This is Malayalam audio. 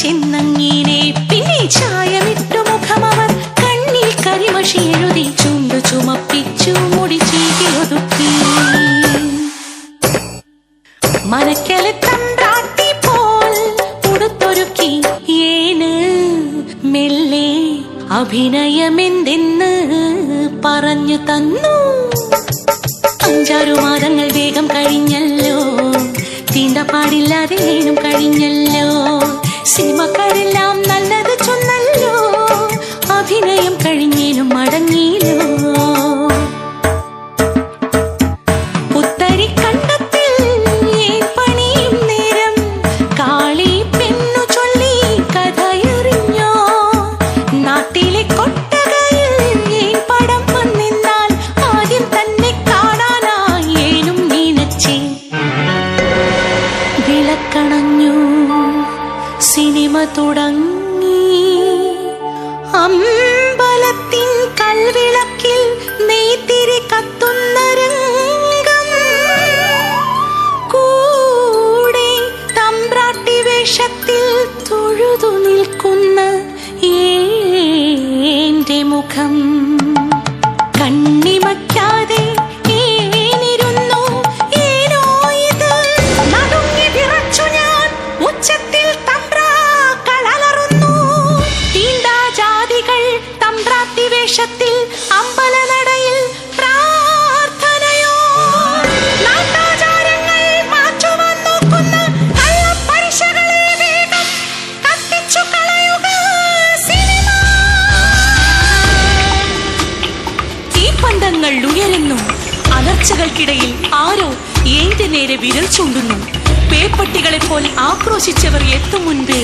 ചെന്നങ്ങീനെ പിന്നെ ചായമിട്ടു മുഖമവർ കണ്ണിൽ കരിമഷി എഴുതി ചുണ്ടു ചുമപ്പിച്ചു മുടി ചീകി ഒതുക്കി മനക്കലെ പോൽ ഉടുത്തൊരുക്കി ഏന്. മെല്ലെ അഭിനയമെന്തെന്ന് പറഞ്ഞു തന്നു. അഞ്ചാറു മാതങ്ങൾ വേഗം കഴിഞ്ഞല്ലോ. തീണ്ട പാടില്ലാതെ വീണും കഴിഞ്ഞല്ലോ. സിനിമക്കാരെല്ലാം നല്ല Tam ഉണർച്ചകൾക്കിടയിൽ ആരോ ഏത് നേരെ വിരൽ ചൂണ്ടുന്നു. പേപ്പട്ടികളെ പോലെ ആക്രോശിച്ചവർ എത്തും മുൻപേ